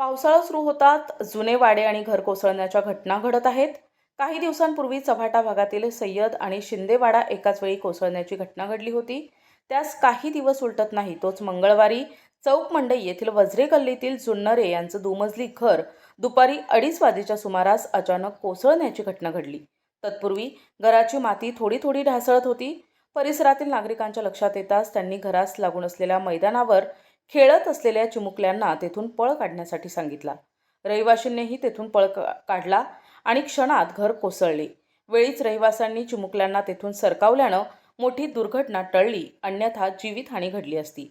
पावसाळा सुरू होतात जुने वाडे आणि घर कोसळण्याच्या घटना घडत आहेत. काही दिवसांपूर्वी चव्हाटा भागातील सय्यद आणि शिंदेवाडा एकाच वेळी कोसळण्याची घटना घडली होती. त्यास काही दिवस उलटत नाही तोच मंगळवारी चौक मंडई येथील वज्रे गल्लीतील जुन्नरे यांचं दुमजली घर दुपारी अडीच वाजेच्या सुमारास अचानक कोसळण्याची घटना घडली. तत्पूर्वी घराची माती थोडी थोडी ढासळत होती. परिसरातील नागरिकांच्या लक्षात येताच त्यांनी घरास लागून असलेल्या मैदानावर खेळत असलेल्या चिमुकल्यांना तेथून पळ काढण्यासाठी सांगितला. रहिवाशींनीही तेथून पळ काढला आणि क्षणात घर कोसळले. वेळीच रहिवाशांनी चिमुकल्यांना तेथून सरकावल्यानं मोठी दुर्घटना टळली अन्यथा जीवितहानी घडली असती.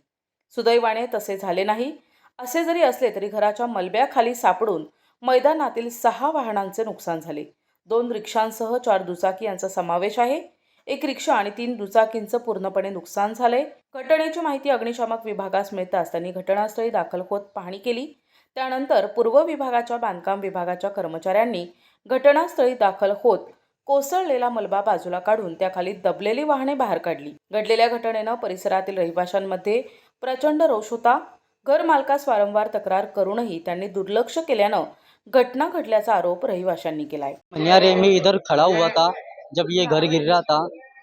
सुदैवाने तसे झाले नाही. असे जरी असले तरी घराच्या मलब्याखाली सापडून मैदानातील सहा वाहनांचे नुकसान झाले. दोन रिक्षांसह चार दुचाकी यांचा समावेश आहे. एक रिक्षा आणि तीन दुचाकींचं पूर्णपणे नुकसान झालंय. घटनेची माहिती अग्निशामक विभागास मिळताच त्यांनी घटनास्थळी दाखल होत पाहणी केली. त्यानंतर पूर्व विभागाच्या बांधकाम विभागाच्या कर्मचाऱ्यांनी घटनास्थळी दाखल होत कोसळलेला मलबा बाजूला काढून त्याखाली दबलेली वाहने बाहेर काढली. घडलेल्या घटनेनं परिसरातील रहिवाशांमध्ये प्रचंड रोष होता. घर मालकास वारंवार तक्रार करूनही त्यांनी दुर्लक्ष केल्यानं घटना घडल्याचा आरोप रहिवाशांनी केलाय. अरे मैं इधर खड़ा हुआ था. जब ये घर गिर रहा था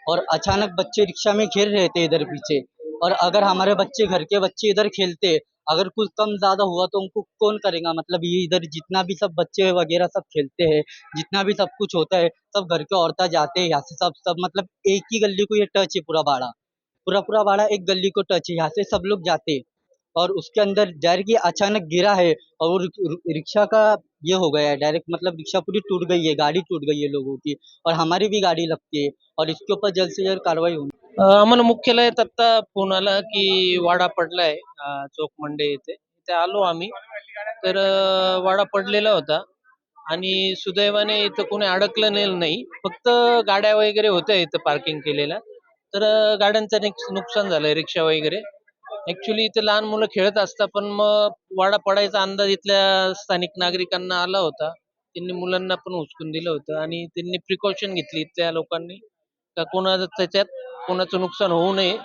और अचानक बच्चे रिक्शा में खेल रहे थे इधर पीछे। और अगर हमारे बच्चे, घर के बच्चे इधर खेलते, अगर कुछ कम ज़्यादा हुआ तो उनको कौन करेगा? मतलब ये इधर जितना भी सब बच्चे वगैरह सब खेलते हैं, जितना भी सब कुछ होता है, सब घर के औरतें जाते हैं यहाँ से, सब सब मतलब एक ही गली को ये टच है पूरा बाड़ा। पूरा पूरा बाड़ा एक गली को टच है, यहाँ से सब लोग जाते हैं। और उसके अंदर डायरेक्ट ये अचानक गिरा है और रिक्शा का ये हो गया है डायरेक्ट मतलब रिक्शा पूरी टूट गई है गाड़ी टूट गई है लोगों की और हमारी भी गाड़ी लगती है और इसके ऊपर जल्द से जल्द कार्रवाई होगी आम्हाला मुख्यालयात आत्ता फोन आला की वाडा पडलाय चौक मंडे येथे. इथे आलो आम्ही. तर वाडा पडलेला होता आणि सुदैवाने इथं कोणी अडकलं नाही- नाही. फक्त गाड्या वगैरे होत्या इथं पार्किंग केलेल्या. तर गाड्यांचं नुकसान झालंय रिक्षा वगैरे. ऍक्च्युली इथे लहान मुलं खेळत असतात पण मग वाडा पडायचा अंदाज इथल्या स्थानिक नागरिकांना आला होता. त्यांनी मुलांना पण उचकून दिलं होतं आणि त्यांनी प्रिकॉशन घेतली इथल्या लोकांनी. का कोणाचं त्याच्यात कोणाचं नुकसान होऊ नये.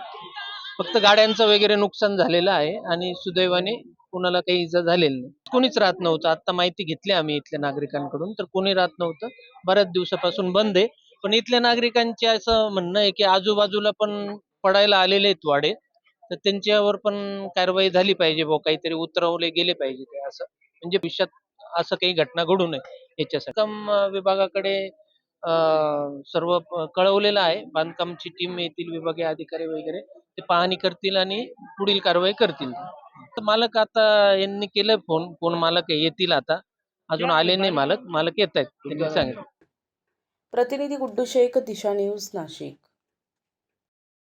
फक्त गाड्यांचं वगैरे नुकसान झालेलं आहे आणि सुदैवाने कोणाला काही इजा झालेली नाही. कोणीच राहत नव्हतं. आता माहिती घेतली आम्ही इथल्या नागरिकांकडून तर कोणी राहत नव्हतं. बऱ्याच दिवसापासून बंद आहे. पण इथल्या नागरिकांचे असं म्हणणं आहे की आजूबाजूला पण पडायला आलेले आहेत वाडे. तर त्यांच्यावर पण कारवाई झाली पाहिजे बुवा. काहीतरी उतरवले गेले पाहिजे ते असं. म्हणजे भविष्यात असं काही घटना घडू नये याच्यासाठी. बांधकाम विभागाकडे अं, सर्व प- कळवलेलं आहे. बांधकामची टीम येतील विभागीय अधिकारी वगैरे. ते पाहणी करतील आणि पुढील कारवाई करतील. तर मालक आता यांनी केलं फोन. फोन मालक येतील आता. अजून आले नाही मालक. मालक येत आहेत त्यांनी सांगितलं. प्रतिनिधी गुड्डू शेख दिशा न्यूज नाशिक.